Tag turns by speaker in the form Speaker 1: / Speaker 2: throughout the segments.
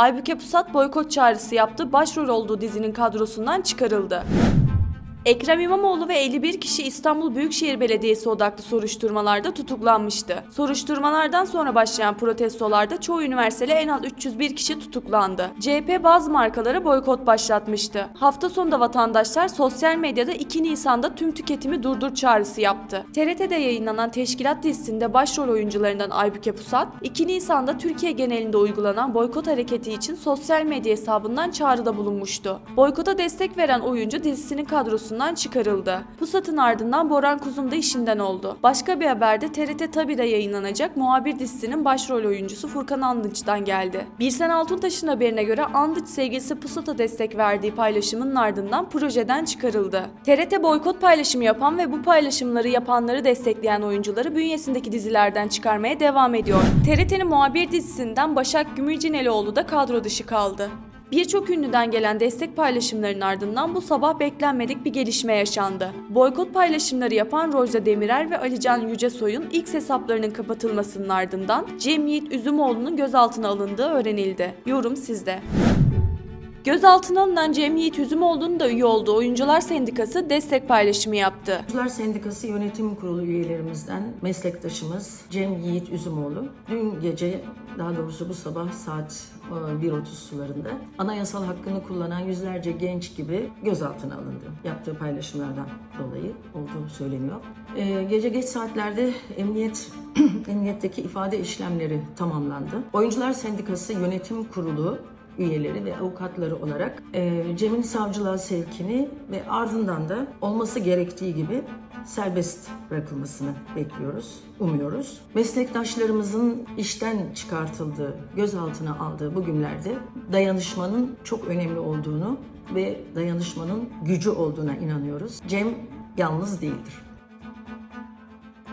Speaker 1: Aybüke Pusat boykot çağrısı yaptı, başrol olduğu dizinin kadrosundan çıkarıldı. Ekrem İmamoğlu ve 51 kişi İstanbul Büyükşehir Belediyesi odaklı soruşturmalarda tutuklanmıştı. Soruşturmalardan sonra başlayan protestolarda çoğu üniversiteli en az 301 kişi tutuklandı. CHP bazı markalara boykot başlatmıştı. Hafta sonunda vatandaşlar sosyal medyada 2 Nisan'da tüm tüketimi durdur çağrısı yaptı. TRT'de yayınlanan Teşkilat dizisinde başrol oyuncularından Aybüke Pusat, 2 Nisan'da Türkiye genelinde uygulanan boykot hareketi için sosyal medya hesabından çağrıda bulunmuştu. Boykota destek veren oyuncu dizisinin kadrosundan çıkarıldı. Pusat'ın ardından Boran Kuzum da işinden oldu. Başka bir haberde TRT Tabi'de yayınlanacak muhabir dizisinin başrol oyuncusu Furkan Andıç'tan geldi. Birsen Altuntaş'ın haberine göre Andıç sevgilisi Pusat'a destek verdiği paylaşımın ardından projeden çıkarıldı. TRT boykot paylaşımı yapan ve bu paylaşımları yapanları destekleyen oyuncuları bünyesindeki dizilerden çıkarmaya devam ediyor. TRT'nin muhabir dizisinden Başak Gümülcineloğlu da kadro dışı kaldı. Birçok ünlüden gelen destek paylaşımlarının ardından bu sabah beklenmedik bir gelişme yaşandı. Boykot paylaşımları yapan Rojda Demirer ve Alican Yücesoy'un X hesaplarının kapatılmasının ardından Cem Yiğit Üzümoğlu'nun gözaltına alındığı öğrenildi. Yorum sizde. Gözaltına alınan Cem Yiğit Üzümoğlu'nun da üye olduğu Oyuncular Sendikası destek paylaşımı yaptı.
Speaker 2: Oyuncular Sendikası Yönetim Kurulu üyelerimizden meslektaşımız Cem Yiğit Üzümoğlu dün gece daha doğrusu bu sabah saat e, 1.30 sularında anayasal hakkını kullanan yüzlerce genç gibi gözaltına alındı. Yaptığı paylaşımlardan dolayı olduğu söyleniyor. E, Gece geç saatlerde emniyet emniyetteki ifade işlemleri tamamlandı. Oyuncular Sendikası Yönetim Kurulu üyeleri ve avukatları olarak e, Cem'in savcılığa sevkini ve ardından da olması gerektiği gibi serbest bırakılmasını bekliyoruz, umuyoruz. Meslektaşlarımızın işten çıkartıldığı, gözaltına aldığı bu günlerde dayanışmanın çok önemli olduğunu ve dayanışmanın gücü olduğuna inanıyoruz. Cem yalnız değildir.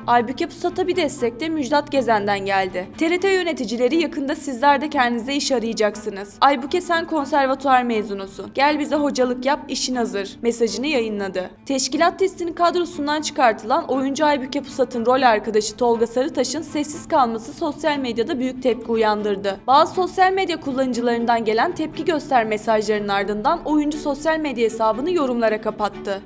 Speaker 1: Aybüke Pusat'a bir destek de Müjdat Gezen'den geldi. TRT yöneticileri yakında sizler de kendinize iş arayacaksınız. Aybüke sen konservatuar mezunusun. Gel bize hocalık yap işin hazır mesajını yayınladı. Teşkilat testinin kadrosundan çıkartılan oyuncu Aybüke Pusat'ın rol arkadaşı Tolga Sarıtaş'ın sessiz kalması sosyal medyada büyük tepki uyandırdı. Bazı sosyal medya kullanıcılarından gelen tepki göster mesajlarının ardından oyuncu sosyal medya hesabını yorumlara kapattı.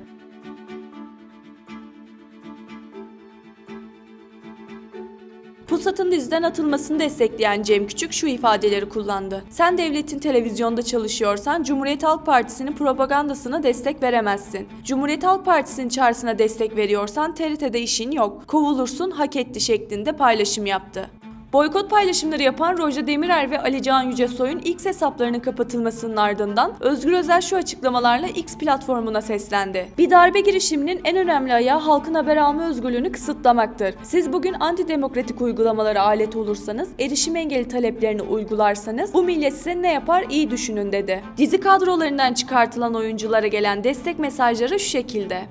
Speaker 1: Pusat'ın diziden atılmasını destekleyen Cem Küçük şu ifadeleri kullandı. Sen devletin televizyonda çalışıyorsan Cumhuriyet Halk Partisi'nin propagandasına destek veremezsin. Cumhuriyet Halk Partisi'nin çağrısına destek veriyorsan TRT'de işin yok. Kovulursun hak etti şeklinde paylaşım yaptı. Boykot paylaşımları yapan Roja Demirer ve Ali Can Yücesoy'un X hesaplarının kapatılmasının ardından Özgür Özel şu açıklamalarla X platformuna seslendi. Bir darbe girişiminin en önemli ayağı halkın haber alma özgürlüğünü kısıtlamaktır. Siz bugün antidemokratik uygulamalara alet olursanız, erişim engeli taleplerini uygularsanız bu millet size ne yapar iyi düşünün dedi. Dizi kadrolarından çıkartılan oyunculara gelen destek mesajları şu şekilde.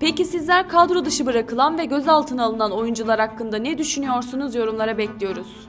Speaker 1: Peki sizler kadro dışı bırakılan ve gözaltına alınan oyuncular hakkında ne düşünüyorsunuz yorumlara bekliyoruz.